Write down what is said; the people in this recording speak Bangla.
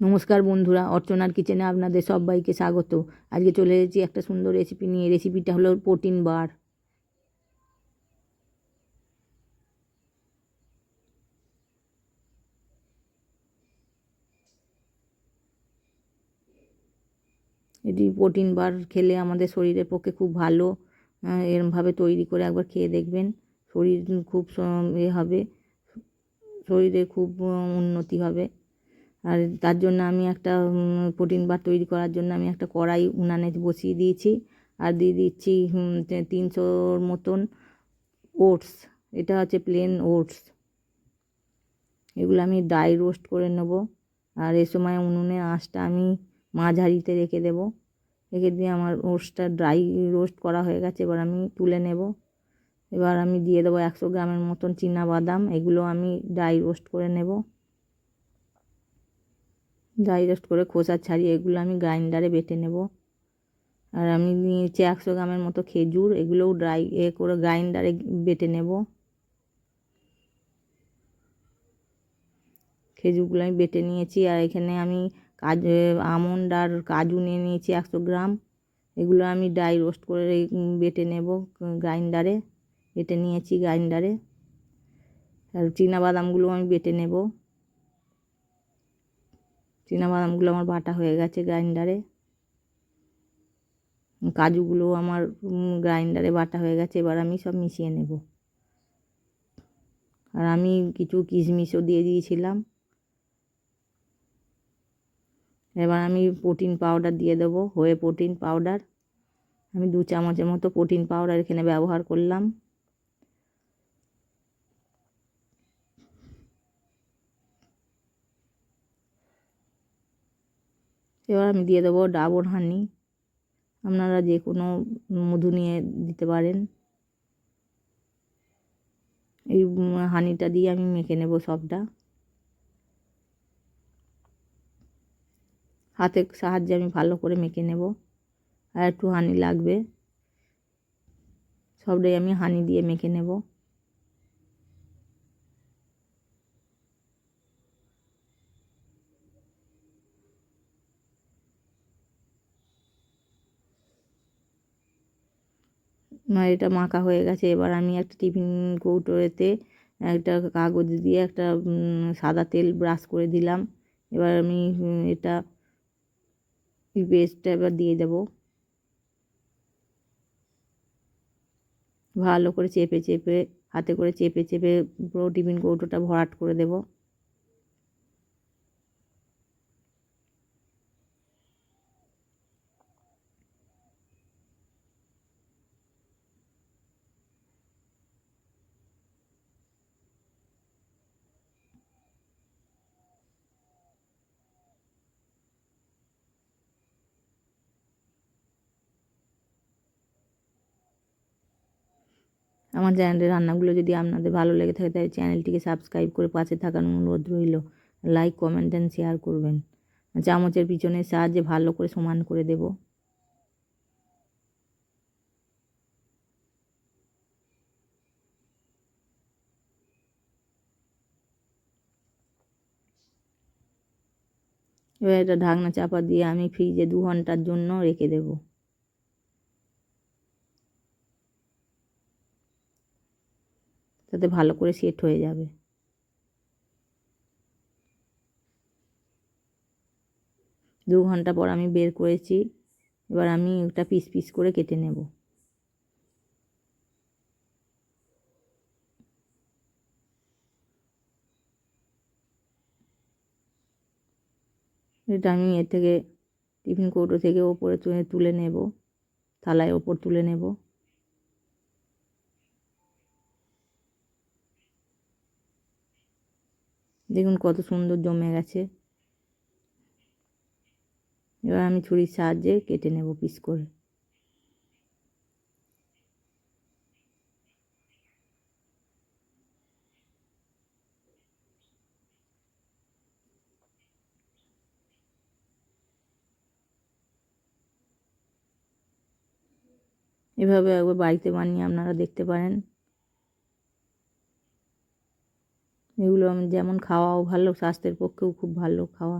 নমস্কার বন্ধুরা, অর্চনার কিচেনে আপনাদের সবাইকে স্বাগত। আজকে চলে এসেছি একটা সুন্দর রেসিপি নিয়ে। রেসিপিটা হলো প্রোটিন বার এটি প্রোটিন বার খেলে আমাদের শরীরের পক্ষে খুব ভালো। এরমভাবে তৈরি করে একবার খেয়ে দেখবেন। শরীর খুব এ হবে। শরীরে খুব উন্নতি হবে। আর তার জন্য আমি একটা প্রোটিন বার তৈরি করার জন্য আমি একটা কড়াই উনানে বসিয়ে দিয়েছি। আর দিয়ে দিচ্ছি তিনশোর মতন ওটস এটা হচ্ছে প্লেন ওটস এগুলো আমি ড্রাই রোস্ট করে নেব। আর এ সময় উনুনে আঁচটা আমি মাঝারিতে রেখে দেব। রেখে দিয়ে আমার ওটসটা ড্রাই রোস্ট করা হয়ে গেছে, এবার আমি তুলে নেব। এবার আমি দিয়ে দেবো একশো গ্রামের মতন চীনা বাদাম। এগুলো আমি ড্রাই রোস্ট করে নেব। ড্রাই রোস্ট করে খোসা ছাড়িয়ে এগুলো আমি গ্রাইন্ডারে বেটে নেব। আর আমি নিয়েছি একশো গ্রামের মতো খেজুর, এগুলোও ড্রাই এ করে গ্রাইন্ডারে বেটে নেব। খেজুরগুলো আমি বেটে নিয়েছি আর এখানে আমি কাজু আমন্ড আর কাজু নিয়ে নিয়েছি একশো গ্রাম। এগুলো আমি ড্রাই রোস্ট করে বেটে নেব গ্রাইন্ডারে বেটে নিয়েছি গ্রাইন্ডারে আর বাদামগুলো আমি বেটে নেব। বাদামগুলো আমার বাটা হয়ে গেছে গ্রাইন্ডারে। কাজুগুলো আমার গ্রাইন্ডারে বাটা হয়ে গেছে, এবার আমি সব মিশিয়ে নেব। আর আমি কিছু কিশমিশও দিয়ে দিয়েছিলাম। এবার আমি প্রোটিন পাউডার দিয়ে দেবো, হয়ে প্রোটিন পাউডার। আমি দু চামচের মতো প্রোটিন পাউডার এখানে ব্যবহার করলাম। এবার আমি দিয়ে দেবো ডাবর হানি। আপনারা যে কোনো মধু নিয়ে দিতে পারেন। এই হানিটা দিয়ে আমি মেখে নেব সবটা। হাতের সাহায্যে আমি ভালো করে মেখে নেব। আর একটু হানি লাগবে। সবটাই আমি হানি দিয়ে মেখে নেব। আমার এটা মাখা হয়ে গেছে। এবার আমি একটা টিফিন কৌটোতে একটা কাগজ দিয়ে একটা সাদা তেল ব্রাশ করে দিলাম। এবার আমি এটা পেস্টটা এবার দিয়ে দেব। ভালো করে চেপে চেপে, হাতে করে চেপে চেপে পুরো টিফিন কৌটোটা ভরাট করে দেব। আমার চ্যানেলের রান্নাগুলো যদি আপনাদের ভালো লেগে থাকে, তাহলে চ্যানেলটিকে সাবস্ক্রাইব করে পাশে থাকার অনুরোধ রইল। লাইক কমেন্ট অ্যান্ড শেয়ার করবেন। চামচের পিছনের সাহায্যে ভালো করে সমান করে দেব। এবার এটা ঢাকনা চাপা দিয়ে আমি ফ্রিজে দু ঘণ্টার জন্য রেখে দেব। তাতে ভালো করে সেট হয়ে যাবে। দু ঘণ্টা পর আমি বের করেছি, এবার আমি ওটা পিস পিস করে কেটে নেব। এটা আমি এর থেকে টিফিন কৌটো থেকে ওপরে তুলে তুলে নেব, থালায় ওপর তুলে নেব। দেখুন কত সুন্দর জমে গেছে। এবার আমি ছুরির সাহায্যে কেটে নেব পিস করে। এভাবে একবার বাড়িতে বানিয়ে আপনারা দেখতে পারেন। এগুলো যেমন খাওয়াও ভালো স্বাস্থ্যের পক্ষেও খুব ভালো খাওয়া।